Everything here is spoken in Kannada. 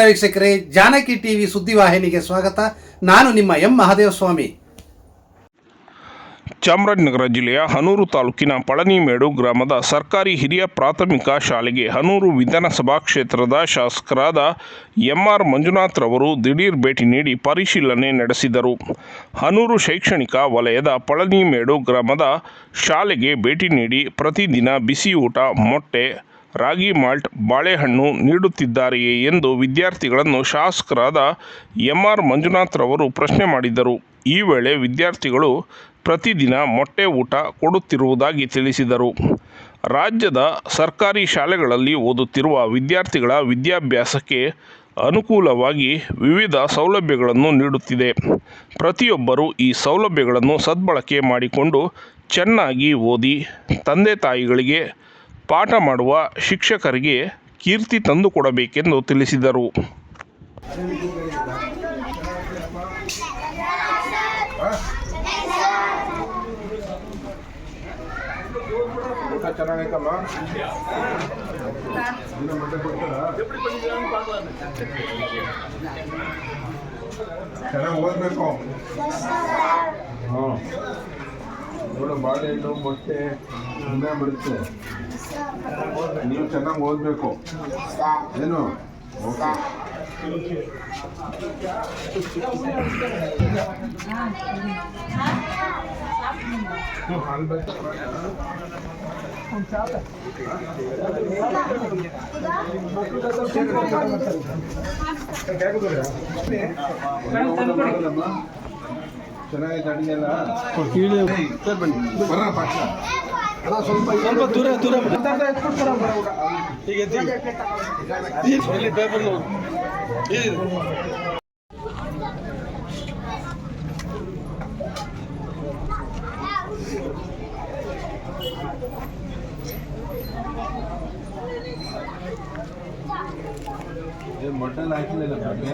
ವೀಕ್ಷಕರೇ, ಜಾನಕಿ ಟಿವಿ ಸುದ್ದಿವಾಹಿನಿಗೆ ಸ್ವಾಗತ. ನಾನು ನಿಮ್ಮ ಎಂ ಮಹಾದೇವಸ್ವಾಮಿ. ಚಾಮರಾಜನಗರ ಜಿಲ್ಲೆಯ ಹನೂರು ತಾಲೂಕಿನ ಪಳನಿಮೇಡು ಗ್ರಾಮದ ಸರ್ಕಾರಿ ಹಿರಿಯ ಪ್ರಾಥಮಿಕ ಶಾಲೆಗೆ ಹನೂರು ವಿಧಾನಸಭಾ ಕ್ಷೇತ್ರದ ಶಾಸಕರಾದ ಎಂಆರ್ ಮಂಜುನಾಥ್ ರವರು ದಿಢೀರ್ ಭೇಟಿ ನೀಡಿ ಪರಿಶೀಲನೆ ನಡೆಸಿದರು. ಹನೂರು ಶೈಕ್ಷಣಿಕ ವಲಯದ ಪಳನಿಮೇಡು ಗ್ರಾಮದ ಶಾಲೆಗೆ ಭೇಟಿ ನೀಡಿ ಪ್ರತಿದಿನ ಬಿಸಿ ಊಟ ಮೊಟ್ಟೆ ರಾಗಿ ಮಾಲ್ಟ್ ಬಾಳೆಹಣ್ಣು ನೀಡುತ್ತಿದ್ದಾರೆಯೇ ಎಂದು ವಿದ್ಯಾರ್ಥಿಗಳನ್ನು ಶಾಸಕರಾದ ಎಂಆರ್ ಮಂಜುನಾಥ್ ರವರು ಪ್ರಶ್ನೆ ಮಾಡಿದರು. ಈ ವೇಳೆ ವಿದ್ಯಾರ್ಥಿಗಳು ಪ್ರತಿದಿನ ಮೊಟ್ಟೆ ಊಟ ಕೊಡುತ್ತಿರುವುದಾಗಿ ತಿಳಿಸಿದರು. ರಾಜ್ಯದ ಸರ್ಕಾರಿ ಶಾಲೆಗಳಲ್ಲಿ ಓದುತ್ತಿರುವ ವಿದ್ಯಾರ್ಥಿಗಳ ವಿದ್ಯಾಭ್ಯಾಸಕ್ಕೆ ಅನುಕೂಲವಾಗಿ ವಿವಿಧ ಸೌಲಭ್ಯಗಳನ್ನು ನೀಡುತ್ತಿದೆ. ಪ್ರತಿಯೊಬ್ಬರೂ ಈ ಸೌಲಭ್ಯಗಳನ್ನು ಸದ್ಬಳಕೆ ಮಾಡಿಕೊಂಡು ಚೆನ್ನಾಗಿ ಓದಿ ತಂದೆ ತಾಯಿಗಳಿಗೆ ಪಾಠ ಮಾಡುವ ಶಿಕ್ಷಕರಿಗೆ ಕೀರ್ತಿ ತಂದುಕೊಡಬೇಕೆಂದು ತಿಳಿಸಿದರು. ಚೆನ್ನಾಗಿ ಓದಬೇಕು. ಹಾಂ ನೋಡು ಬಾಳೆಹಣ್ಣು ಮೊಟ್ಟೆ ಅನ್ನ ಬಿಡುತ್ತೆ ನೀವು ಚೆನ್ನಾಗಿ ಓದಬೇಕು. ಏನು? ಓಕೆ. ಚೆನ್ನಾಗೈತೆ ಅಡಿಗೆ ಎಲ್ಲ ಬರ್ರ ಪಕ್ಷ ಸ್ವಲ್ಪ ದೂರ ದೂರ ಈಗ ಇಲ್ಲಿ ಪೇಪರ್ ನೋಡು ಏ ಮೊಟ್ಟೆಲ್ಲ ಹಾಕಿಲ್ಲ ಬಗ್ಗೆ